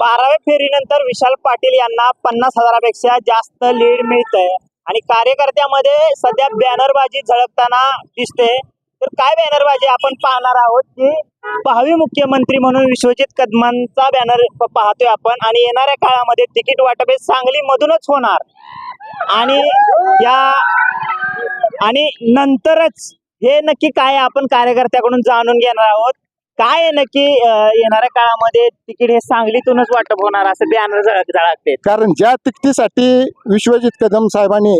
बाराव्या फेरीनंतर विशाल पाटील यांना पन्नास हजारापेक्षा जास्त लीड मिळतंय. आणि कार्यकर्त्यामध्ये सध्या बॅनरबाजी झळकताना दिसते. तर काय बॅनरबाजी आपण पाहणार आहोत की भावी मुख्यमंत्री म्हणून विश्वजित कदमांचा बॅनर पाहतोय आपण. आणि येणाऱ्या काळामध्ये तिकीट वाटप हे सांगली मधूनच होणार. आणि या आणि नंतरच हे नक्की काय आपण कार्यकर्त्याकडून जाणून घेणार आहोत. काय आहे नक्की अं, येणाऱ्या काळामध्ये तिकीट हे सांगलीतूनच वाटप होणार असं बॅनर झळक झळकते. कारण ज्या तिकटीसाठी विश्वजित कदम साहेबांनी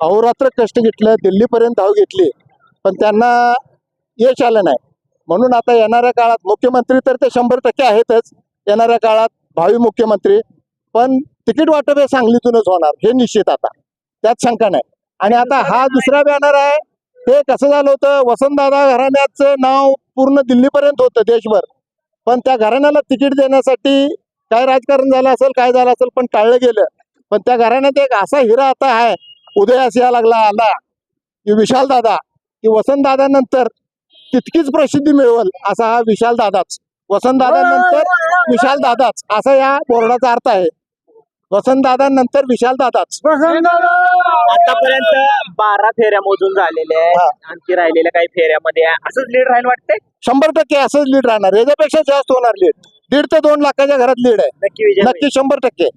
अहोरात्र कष्ट घेतले दिल्लीपर्यंत धाव घेतली पण त्यांना यश आलं नाही. म्हणून आता येणाऱ्या काळात मुख्यमंत्री तर ते शंभर टक्के आहेतच येणाऱ्या काळात भावी मुख्यमंत्री पण तिकीट वाटप हे सांगलीतूनच होणार हे निश्चित आता. त्यात शंका नाही. आणि आता हा दुसरा बॅनर आहे ते कसं झालं होतं? वसंतदादा घराण्याचं नाव पूर्ण दिल्लीपर्यंत होतं देशभर. पण त्या घराण्याला तिकीट देण्यासाठी काय राजकारण झालं असेल काय झालं असेल पण टाळलं गेलं. पण त्या घराण्यात एक असा हिरा आता आहे उदयास या लागला आला की विशाल दादा की वसंत दादानंतर तितकीच प्रसिद्धी मिळवल असा हा विशाल दादाच. वसंत दादानंतर विशाल दादाच असा या बोर्डाचा अर्थ आहे. वसंत दादानंतर विशाल दादाच. आतापर्यंत बारा फेऱ्या मोजून झालेल्या हा. आहेत आणखी राहिलेल्या काही फेऱ्यामध्ये असंच लीड राहील वाटते शंभर टक्के असंच लीड राहणार. याच्यापेक्षा जास्त होणार लीड दीड ते दोन लाखाच्या घरात लीड आहे. नक्की विजय होईल. नक्की शंभर टक्के.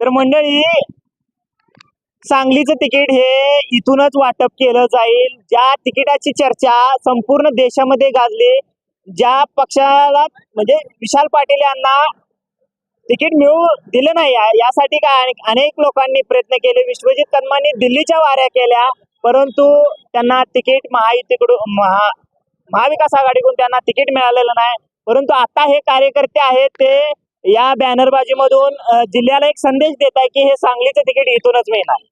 तर मंडळी सांगलीचं तिकीट हे इथूनच वाटप केलं जाईल. ज्या तिकिटाची चर्चा संपूर्ण देशामध्ये गाजली ज्या पक्षाला म्हणजे विशाल पाटील यांना तिकीट मिळू दिलं नाही. यासाठी काय अनेक- लोकांनी प्रयत्न केले. विश्वजित कदमांनी दिल्लीच्या वाऱ्या केल्या. परंतु त्यांना तिकीट महायुतीकडून महा महाविकास आघाडीकडून त्यांना तिकीट मिळालेलं नाही. परंतु आता हे कार्यकर्ते आहेत ते या बॅनरबाजीमधून जिल्ह्याला एक संदेश देत आहे की हे सांगलीचं तिकीट इथूनच मिळणार.